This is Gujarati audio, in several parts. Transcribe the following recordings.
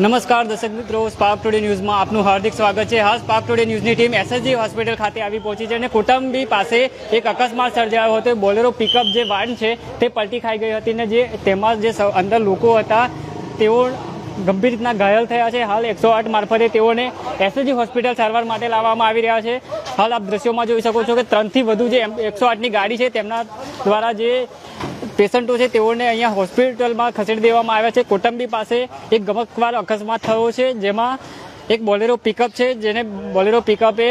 નમસ્કાર દર્શક મિત્રો સ્પાર્ક ટુડે ન્યૂઝમાં આપનું હાર્દિક સ્વાગત છે. હાલ સ્પાર્ક ટુડે ન્યૂઝની ટીમ એસએસજી હોસ્પિટલ ખાતે આવી પહોંચી છે અને કુટુંબી પાસે એક અકસ્માત સર્જાયો હતો. બોલેરો પિકઅપ જે વાન છે તે પલટી ખાઈ ગઈ હતી અને જે તેમાં જે અંદર લોકો હતા, તેઓ ગંભીર રીતના ઘાયલ થયા છે. હાલ એકસો આઠ મારફતે તેઓને એસએજી હોસ્પિટલ સારવાર માટે લાવવામાં આવી રહ્યા છે. હાલ આપ દ્રશ્યોમાં જોઈ શકો છો કે ત્રણથી વધુ જે એકસો આઠની ગાડી છે તેમના દ્વારા જે પેશન્ટો છે તેઓને અહીંયા હોસ્પિટલમાં ખસેડી દેવામાં આવ્યા છે. કોટંબી પાસે એક ગમકવાર અકસ્માત થયો છે, જેમાં એક બોલેરો પિકઅપ છે, જેને બોલેરો પિકઅપે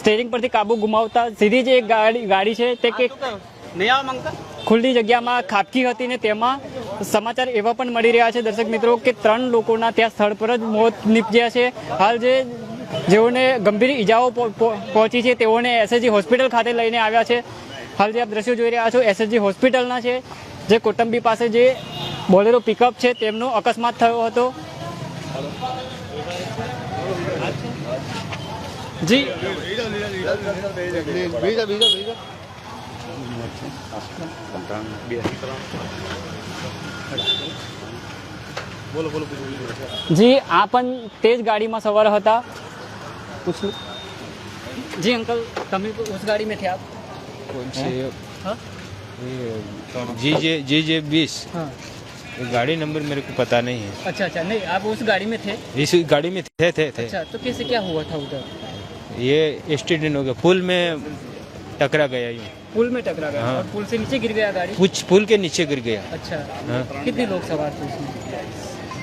સ્ટેરિંગ પરથી કાબુ ગુમાવતા સીધી જે એક ગાડી ગાડી છે. તે કે ખુલ્લી જગ્યામાં ખાબકી હતી ને તેમાં સમાચાર એવા પણ મળી રહ્યા છે, દર્શક મિત્રો, કે ત્રણ લોકોના ત્યાં સ્થળ પર જ મોત નીપજ્યા છે. હાલ જે જેઓને ગંભીર ઈજાઓ પહો- પહો- પહોંચી છે, તેઓને એસએસજી હોસ્પિટલ ખાતે લઈને આવ્યા છે. હાલ જે આપ દ્રશ્યો જોઈ રહ્યા છો એસએસજી હોસ્પિટલના છે, જે કોટંબી પાસે જે બોલેરો પિકઅપ છે, તેમનો અકસ્માત થયો હતો. જી. जी आप તે જ ગાડીમાં સવાર હતા जी अंकल તમે उस गाड़ी में थे आप कौन से हाँ? जी जे जी जे बीस हाँ गाड़ी नंबर मेरे को पता नहीं है अच्छा अच्छा नहीं आप उस गाड़ी में थे इस गाड़ी में थे थे थे अच्छा तो कैसे क्या हुआ था उधर ये एक्सीडेंट हो गया पुल में टकरा गया यूँ पुल में टकरा गया हाँ। और पुल से नीचे गिर गया गाड़ी कुछ पुल के नीचे गिर गया अच्छा हाँ कितने लोग सवार थे उसमें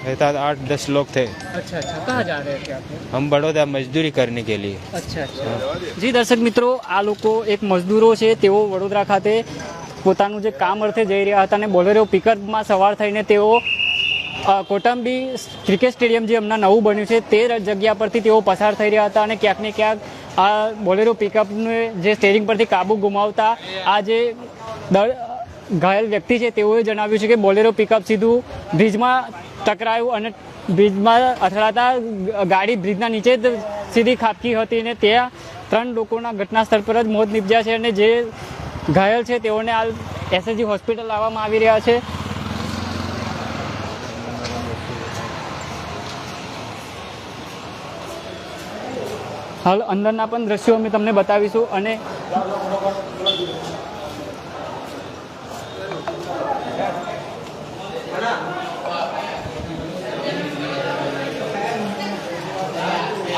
रहता आठ दस लोग थे अच्छा अच्छा कहाँ जा रहे थे आप लोग? हम बड़ौदा मजदूरी करने के लिए અચ્છા અચ્છા જી દર્શક મિત્રો આ લોકો એક મજદૂરો છે તેઓ વડોદરા ખાતે પોતાનું જે કામ અર્થે જઈ રહ્યા હતા અને બોલેરો પિકઅપમાં સવાર થઈને તેઓ અ, કોટંબી ક્રિકેટ સ્ટેડિયમ જે હમણાં નવું બન્યું છે તે ર- જગ્યા પરથી તેઓ પસાર થઈ રહ્યા હતા અને ક્યાંક ને ક્યાંક આ બોલેરો પિકઅપને જે સ્ટેરિંગ પરથી કાબુ ગુમાવતા આ જે દળ ઘાયલ વ્યક્તિ છે, તેઓએ જણાવ્યું છે કે બોલેરો પિકઅપ સીધું બ્રિજમાં ટકરાયું અને બ્રિજમાં અથડાતા ગાડી બ્રિજના નીચે જ સીધી ખાબકી હતી અને ત્યાં ત્રણ લોકોના ઘટના સ્થળ પર જ મોત નીપજ્યા છે અને જે ઘાયલ છે, તેઓને હાલ એસએસજી હોસ્પિટલ લાવવામાં આવી રહ્યા છે. હાલ અંદરના પણ દ્રશ્યો અમે તમને બતાવીશું અને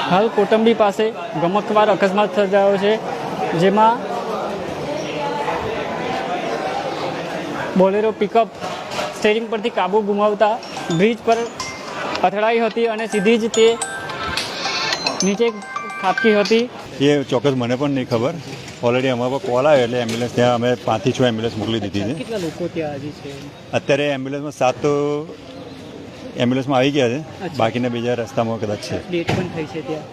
હાલ કોટંબી પાસે ગમકવાર અકસ્માત સર્જાયો છે, જેમાં બોલેરો પિકઅપ સ્ટેરિંગ પરથી કાબુ ગુમાવતા બ્રિજ પર અથડાઈ હતી અને સીધી જ તે નીચે ખાબકી હતી? એ ચોક્કસ મને પણ નહીં ખબર. ઓલરેડી અમારા પર કોલ આવ્યો એટલે એમ્બ્યુલન્સ ત્યાં અમે પાંચથી છ એમ્બ્યુલન્સ મોકલી દીધી છે. કેટલા લોકો ત્યાં હજી છે? અત્યારે એમ્બ્યુલન્સમાં સાત તો એમ્બ્યુલન્સમાં આવી ગયા છે. બાકીના બીજા રસ્તામાં કદાચ છે. ડેટ પણ થઈ છે ત્યાં?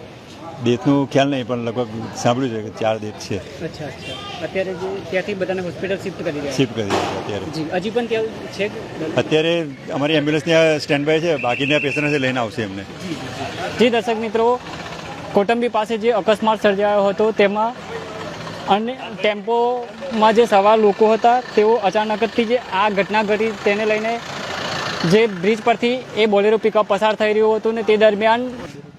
ડેથનું ખ્યાલ નહીં પણ લગભગ સાંભળ્યું છે કે ચાર ડેથ છે. અચ્છા અચ્છા. અત્યારે જે ત્યાંથી બધાને હોસ્પિટલ શિફ્ટ કરી રહ્યા શિફ્ટ કરી દીધી અત્યારે. હજી પણ ત્યાં છે અત્યારે અમારી એમ્બ્યુલન્સ ત્યાં સ્ટેન્ડ બાય છે બાકીના પેશન્ટ લઈને આવશે એમને. જી દર્શક મિત્રો કોટંબી પાસે જે અકસ્માત સર્જાયો હતો, તેમાં અને ટેમ્પોમાં જે સવાર લોકો હતા, તેઓ અચાનકથી જે આ ઘટના ઘટી, તેને લઈને જે બ્રિજ પરથી એ બોલેરો પિકઅપ પસાર થઈ રહ્યું હતું ને તે દરમિયાન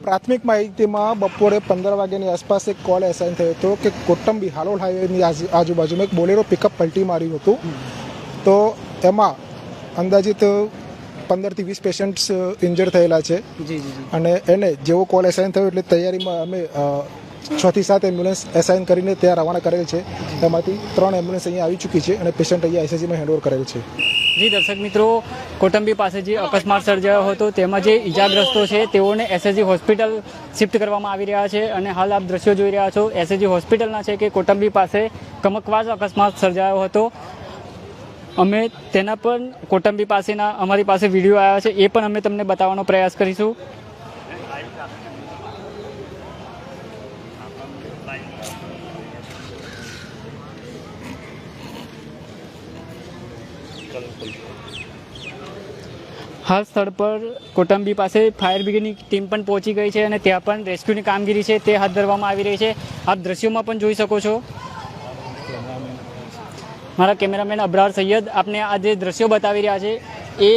પ્રાથમિક માહિતીમાં બપોરે પંદર વાગ્યાની આસપાસ એક કોલ એસાઇન થયો હતો કે કોટંબી હાલોલ હાઈવેની આજુ- આજુબાજુમાં એક બોલેરો પિકઅપ પલટી માર્યું હતું. તો એમાં અંદાજિત પંદરથી વીસ પેશન્ટ્સ ઇન્જર થયેલા છે. અને એને જેવો કોલ એસાઇન થયો એટલે તૈયારીમાં અમે છ થી સાત એમ્બ્યુલન્સ એસાઇન કરીને ત્યાં રવાના કરેલ છે. તેમાંથી ત્રણ એમ્બ્યુલન્સ અહીંયા આવી ચૂકી છે અને પેશન્ટ અહીંયા એસએસજીમાં હેન્ડઓવર કરેલ છે. જી દર્શક મિત્રો કોટંબી પાસે જે અકસ્માત સર્જાયો હતો તેમાં જે ઈજાગ્રસ્તો છે તેઓને એસએસજી હોસ્પિટલ શિફ્ટ કરવામાં આવી રહ્યા છે. અને હાલ આપ દ્રશ્યો જોઈ રહ્યા છો એસએસજી હોસ્પિટલના છે કે કોટંબી પાસે કમકવાજ અકસ્માત સર્જાયો હતો. અમે તેના પણ કોટંબી પાસેના અમારી પાસે વીડિયો આવ્યા છે, એ પણ અમે તમને બતાવવાનો પ્રયાસ કરીશું. હાલ સ્થળ પર કોટંબી પાસે ફાયર બ્રિગેડની ટીમ પણ પહોંચી ગઈ છે અને ત્યાં પણ રેસ્ક્યુની કામગીરી છે, તે હાથ ધરવામાં આવી રહી છે. આપ દ્રશ્યોમાં પણ જોઈ શકો છો. મારા કેમેરામેન અબ્રાર સૈયદ આપને આ જે દ્રશ્યો બતાવી રહ્યા છે, એ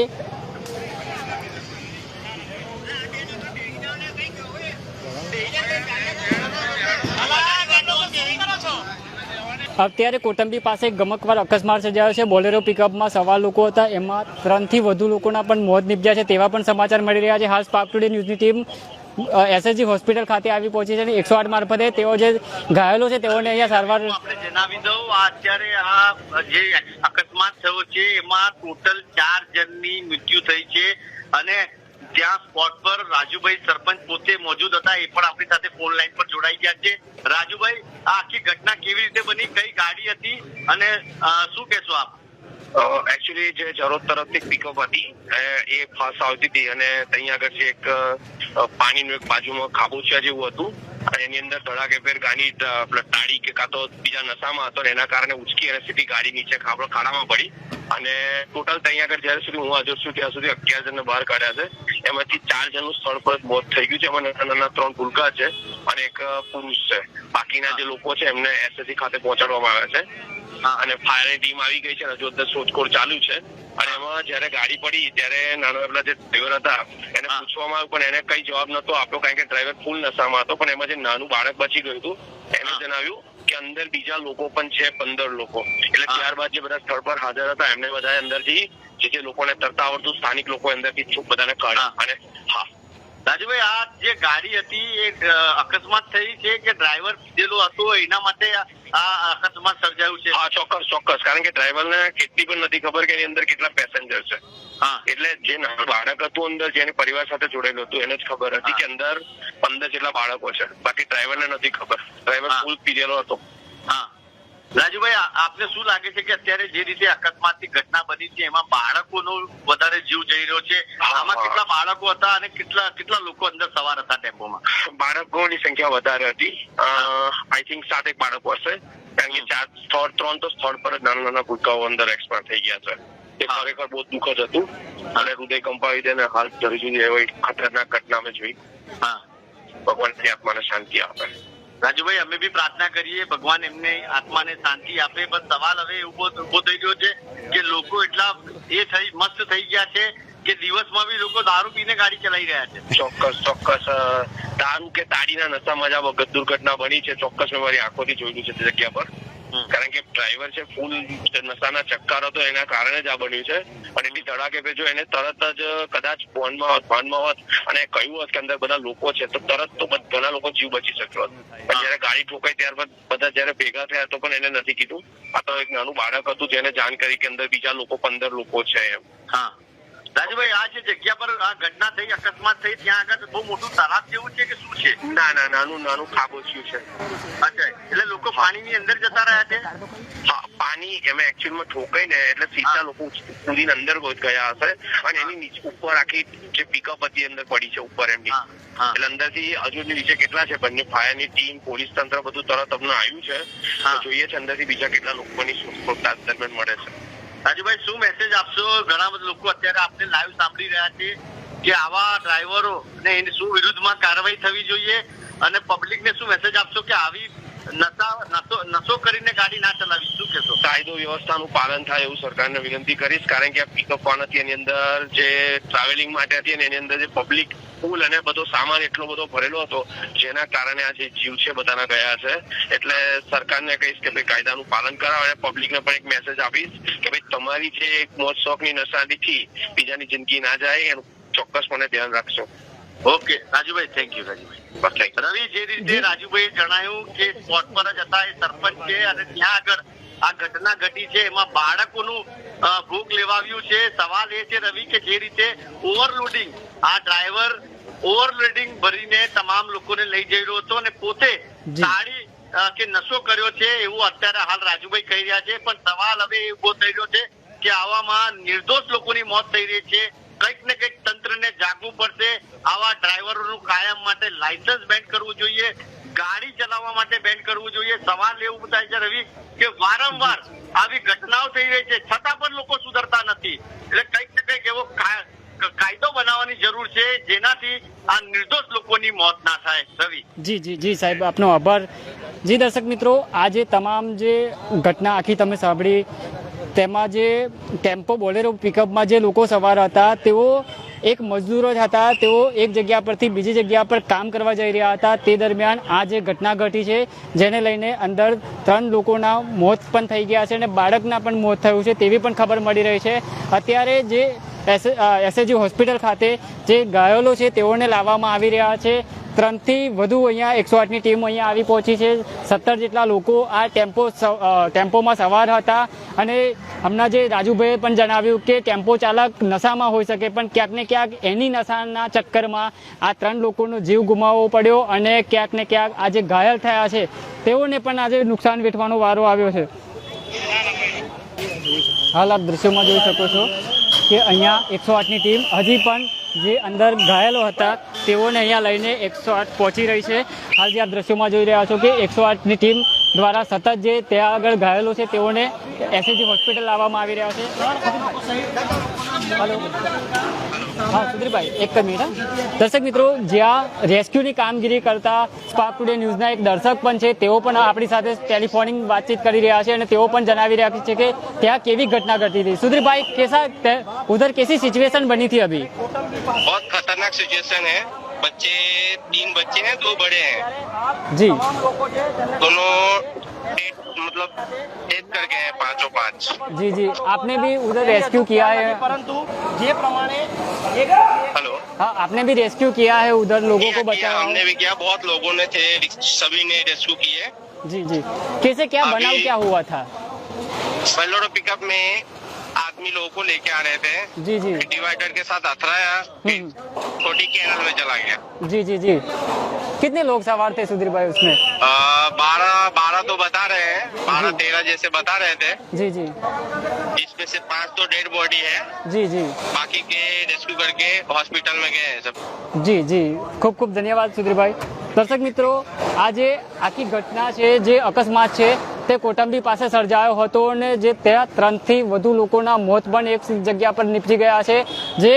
અત્યારે કોટંબી પાસે ગમકવાર અકસ્માત સર્જાયો છે. બોલેરો પિકઅપમાં સવા લોકો હતા. એમાં ત્રણથી વધુ લોકોના પણ મોત નીપજ્યા છે. તેવા પણ સમાચાર મળી રહ્યા છે. હાલ સ્પાર્ક ટુડે ન્યૂઝની ટીમ એસએસજી હોસ્પિટલ ખાતે આવી પહોંચી છે એકસો આઠ મારફતે તેઓ જે ઘાયલો છે તેઓને અહીંયા સારવાર જણાવી દઉં, અત્યારે આ જે અકસ્માત થયો છે, એમાં ટોટલ ચાર જણની મૃત્યુ થઈ છે અને ત્યાં સ્પોટ પર રાજુભાઈ સરપંચ પોતે મોજુદ હતા, એ પણ આપણી સાથે ફોન લાઈન પર જોડાઈ ગયા છે. રાજુભાઈ, આ આખી ઘટના કેવી રીતે બની? કઈ ગાડી હતી? અને શું કહેશો આપ? એકચ્યુઅલી જે જરોદ તરફથી પિકઅપ હતી, એ- ફાસ્ટ આવતી હતી અને ત્યાં આગળ જે એક પાણીનું એક બાજુમાં ખાબોચિયા જેવું હતું, અને એની અંદર ધડાકેભેર ગાડી ટાળી કે કાં તો બીજા નશામાં હતો એના કારણે ઉચકી અને સીધી ગાડી નીચે ખાબડો ખાડામાં પડી. અને ટોટલ ત્યાં આગળ જ્યાં સુધી હું હાજર છું, ત્યાં સુધી અગિયાર જણને બહાર કાઢ્યા છે. એમાંથી ચાર જણનું સ્થળ પર મોત થઈ ગયું છે. એમાં નાના નાના ત્રણ ભૂલકા છે અને એક પુરુષ છે. બાકીના જે લોકો છે એમને એસએસસી ખાતે પહોંચાડવામાં આવ્યા છે. અને ફાયરની ટીમ આવી ગઈ છે અને હજુ અંદર શોધખોળ ચાલુ છે. અને એમાં જયારે ગાડી પડી ત્યારે નાના જે ડ્રાઈવર હતા એને પૂછવામાં આવ્યું પણ એને કઈ જવાબ નતો આપ્યો કારણ કે ડ્રાઈવર ફૂલ નશામાં હતો પણ એમાં જે નાનું બાળક બચી ગયું હતું એને જણાવ્યું કે અંદર બીજા લોકો પણ છે પંદર લોકો. એટલે. ત્યારબાદ જે બધા સ્થળ પર હાજર હતા એમને બધા અંદરથી જે જે લોકોને તરતા આવડતું સ્થાનિક લોકો અંદરથી બધાને કાઢ્યા. અને હા. રાજુભાઈ આ જે ગાડી હતી એ અકસ્માત થઈ છે કે ડ્રાઈવર પીધેલો હતો એના માટે આ- અકસ્માત સર્જાયું છે. હા ચોક્કસ ચોક્કસ. કારણ કે ડ્રાઈવરને કેટલી પણ નથી ખબર કે એની અંદર કેટલા પેસેન્જર છે. હા. એટલે જે નાનું બાળક હતું અંદર જેને પરિવાર સાથે જોડેલું હતું એને જ ખબર હતી કે અંદર પંદર જેટલા બાળકો છે. બાકી ડ્રાઈવરને નથી ખબર. ડ્રાઈવર. ફૂલ પીરેલો હતો. રાજુભાઈ આપને શું લાગે છે કે અત્યારે જે રીતે અકસ્માતની ઘટના બની છે એમાં બાળકોનો વધારે જીવ જઈ રહ્યો છે? આમાં કેટલા બાળકો હતા અને કેટલા કેટલા લોકો અંદર સવાર હતા ટેમ્પોમાં? બાળકોની સંખ્યા વધારે હતી. આઈ થિંક સાત એક બાળકો હશે. કારણ કે ચાર સ્થળ ત્રણ તો સ્થળ પર જ નાના નાના ભૂલકાઓ અંદર એક્સપાયર થઈ ગયા છે. એ. ખરેખર બહુ દુઃખદ હતું. અને હૃદય કંપાવી દે અને હાલ ધરી સુધી એવી ખતરનાક ઘટના અમે જોઈ. હા. ભગવાન આત્માને શાંતિ આપે. રાજુભાઈ, અમે બી પ્રાર્થના કરીએ, ભગવાન એમને આત્માને શાંતિ આપે. પણ સવાલ હવે ઊભો થઈ ગયો છે કે લોકો એટલા એ થઈ, મસ્ત થઈ ગયા છે કે દિવસમાં બી લોકો દારૂ પીને ગાડી ચલાવી રહ્યા છે. ચોક્કસ ચોક્કસ દારૂ કે તાળીના નશા મજા વગર દુર્ઘટના બની છે. ચોક્કસ મેં મારી આંખોથી જોયેલું છે તે જગ્યા પર. કારણ કે ડ્રાઈવર છે ફૂલ નશાના ચક્કર હતો એના કારણે જ આ બન્યું છે. અને એટલી ધડાકે ભેજો એને તરત જ કદાચ ફોનમાં હોત ફોનમાં હોત અને કહ્યું હોત કે અંદર બધા લોકો છે તો તરત તો બધ- ઘણા લોકો જીવ બચી શક્યો હોત. પણ જયારે ગાડી ઠોકાઈ ત્યારબાદ બધા જયારે ભેગા થયા તો પણ એને નથી કીધું. આ તો એક નાનું બાળક હતું જેને જાણ કરી કે અંદર બીજા લોકો પંદર લોકો છે એમ. હા. રાજુભાઈ આ જે જગ્યા પર આ ઘટના થઈ અકસ્માત થઈ ત્યાં આગળ બહુ મોટું તળાવ જેવું છે કે શું છે? ના ના નાનું નાનું ખાબોચિયું છે. અચ્છા એટલે લોકો પાણીની અંદર જતા રહ્યા છે? હા પાણી એમાં એકચ્યુઅલમાં ઠોકાઈ ને એટલે સીધા. લોકો કૂદીને અંદર ગયા હશે. અને એની નીચે ઉપર આખી જે પિકઅપ હતી અંદર પડી છે ઉપર એમની. એટલે અંદર અંદરથી હજુ નીચે કેટલા છે બંને? ફાયરની ટીમ પોલીસ તંત્ર બધું તરત અમને આવ્યું છે. જોઈએ છે અંદરથી બીજા કેટલા લોકોની શોધખોળ દરમિયાન મળે છે. રાજુભાઈ શું મેસેજ આપશો? ઘણા બધા લોકો અત્યારે આપને લાઈવ સાંભળી રહ્યા છે કે આવા ડ્રાઈવરો ને એની શું વિરુદ્ધમાં કાર્યવાહી થવી જોઈએ? અને પબ્લિકને શું મેસેજ આપશો કે આવી નશા નશો નશો કરીને ગાડી ના ચલાવી શું કહેશો? કાયદો વ્યવસ્થાનું પાલન થાય એવું સરકારને વિનંતી કરીશ કારણ કે આ પિકઅપ વાન હતી એની અંદર જે ટ્રાવેલિંગ માટે હતી અને એની અંદર જે પબ્લિક પુલ અને બધો સામાન એટલો બધો ભરેલો હતો જેના કારણે આ જે જીવ છે બધાના ગયા છે. એટલે સરકારને કહીશ કે ભાઈ કાયદાનું પાલન કરાવો અને પબ્લિકને પણ એક મેસેજ આપીશ કે ભાઈ તમારી જે એક મોજ શોખની નશાથી બીજાની જિંદગી ના જાય એનું ચોક્કસપણે ધ્યાન રાખશો. Okay Rajubhai thank you Rajubhai. Ravi જે રીતે રાજુભાઈ જણાયું કે સ્પોટ પર જ હતા એ સરપંચ છે અને ત્યાં આગળ આ ઘટના ઘટી છે એમાં બાળકોનું ભૂખ લેવાવ્યું છે. સવાલ એ છે રવિ કે જે રીતે ઓવરલોડિંગ આ ડ્રાઈવર ઓવરલોડિંગ ભરીને તમામ લોકોને લઈ જઈ રહ્યો હતો અને પોતે સાડી કે નશો કર્યો છે એવું અત્યારે હાલ રાજુભાઈ કહી રહ્યા છે. પણ સવાલ હવે એ ઊભો થઈ રહ્યો છે કે આવામાં નિર્દોષ લોકોની મોત થઈ રહી છે કંઈક ને કંઈક તંત્રને જાગવું પડશે આવા ડ્રાઈવરોનું કાયમ માટે લાયસન્સ બેન કરવું જોઈએ, ગાડી ચલાવવા માટે બેન કરવું જોઈએ, સવાલ એવું થાય છે રવિ, કે વારંવાર આવી ઘટનાઓ થઈ રહી છે, છતાં પણ લોકો સુધરતા નથી. એટલે કંઈક ને કંઈક એવો કાયદો બનાવવાની જરૂર છે, જેનાથી આ નિર્દોષ લોકોની મોત ના થાય. રવિ. જી જી જી સાહેબ, આપનો આભાર. જી દર્શક મિત્રો, આજે તમામ જે ઘટના આખી તમે સાંભળી, તેમાં જે ટેમ્પો બોલેરો પિકઅપમાં જે લોકો સવાર હતા, તેઓ એક મજદૂરો જ હતા. તેઓ એક જગ્યા પરથી બીજી જગ્યા પર કામ કરવા જઈ રહ્યા હતા. તે દરમિયાન આ જે ઘટના ઘટી છે, જેને લઈને અંદર ત્રણ લોકોના મોત પણ થઈ ગયા છે અને બાળકના પણ મોત થયું છે તેવી પણ ખબર મળી રહી છે. અત્યારે જે એસએજી હોસ્પિટલ ખાતે જે ઘાયલો છે તેઓને લાવવામાં આવી રહ્યા છે. ત્રણથી વધુ અહીંયા એકસો આઠની ટીમ અહીંયા આવી પહોંચી છે. સત્તર જેટલા લોકો આ ટેમ્પો ટેમ્પોમાં સવાર હતા. અને હમણાં જે રાજુભાઈએ પણ જણાવ્યું કે ટેમ્પો ચાલક નશામાં હોઈ શકે, પણ ક્યાંક ને ક્યાંક એની નશાના ચક્કરમાં આ ત્રણ લોકોનો જીવ ગુમાવવો પડ્યો અને ક્યાંક ને ક્યાંક આજે ઘાયલ થયા છે, તેઓને પણ આજે નુકસાન વેઠવાનો વારો આવ્યો છે. હાલ આપ દ્રશ્યોમાં જોઈ શકો છો કે અહીંયા એકસો આઠની ટીમ હજી પણ જે અંદર ઘાયલો હતા, તેઓને અહીંયા લઈને એકસો આઠ પહોંચી રહી છે. હાલ જે આપ દ્રશ્યોમાં જોઈ રહ્યા છો કે એકસો આઠની ટીમ દ્વારા સતત જે ત્યાં આગળ ઘાયલો છે, તેઓને એસએજી હોસ્પિટલ લાવવામાં આવી રહ્યા છે. હલો. હા, સુધીરભાઈ, એક મિનિટ દર્શક મિત્રો, જ્યાં રેસ્ક્યુની કામગીરી કરતા સ્પાર્ક ટુડે ન્યૂઝના એક દર્શક પણ છે, તેઓ પણ આપણી સાથે ટેલિફોનિંગ વાતચીત કરી રહ્યા છે અને તેઓ પણ જણાવી રહ્યા છે કે ત્યાં કેવી ઘટના ઘટી હતી. સુધીરભાઈ, કેસા, ઉધર કેસી સિચ્યુએશન બની હતી અભી? બહુ ખતરનાક સિચ્યુએશન હૈ बच्चे तीन बच्चे हैं दो बड़े हैं। जी। दोनों मतलब डेथ कर गए हैं पाँचों पाँच। जी जी। आपने भी उधर रेस्क्यू किया है। परंतु ये प्रमाण हेलो। हाँ आपने भी रेस्क्यू किया है उधर लोगों को बचाया हमने भी किया बहुत लोगों ने थे सभी ने रेस्क्यू किए। जी जी। कैसे क्या बनाव क्या हुआ था? पिकअप में आदमी लोगों को लेके आ रहे थे। जी जी। डिवाइडर के साथ अथराया हम्म। छोटी कैनल में चला गया। जी जी जी। कितने लोग सवार थे सुधीर भाई उसमें? बारह बारह तो बता रहे हैं। बारह तेरह जैसे बता रहे थे। जी जी। इसमें से पाँच तो डेड बॉडी है। जी जी। बाकी के रेस्क्यू करके हॉस्पिटल में गए हैं सब। जी जी। खूब खूब धन्यवाद सुधीर भाई। દર્શક મિત્રો આ જે આખી ઘટના છે જે અકસ્માત છે, તે કોટંબી પાસે સર્જાયો હતો અને જે ત્યાં ત્રણથી વધુ લોકોના મોત પણ એક જગ્યા પર નીપજી ગયા છે. જે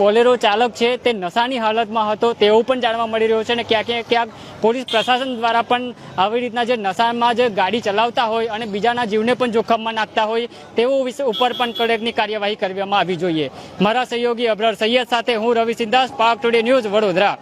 બોલેરો ચાલક છે, તે નશાની હાલતમાં હતો, તેવું પણ જાણવા મળી રહ્યું છે અને ક્યાંક ક્યાંક પોલીસ પ્રશાસન દ્વારા પણ આવી રીતના જે નશામાં જે ગાડી ચલાવતા હોય અને બીજાના જીવને પણ જોખમમાં નાખતા હોય તેવો વિષય ઉપર પણ કડકની કાર્યવાહી કરવામાં આવી જોઈએ. મારા સહયોગી અબ્રર સૈયદ સાથે હું રવિ સિદ્ધાસ પાક ટુડે ન્યૂઝ વડોદરા.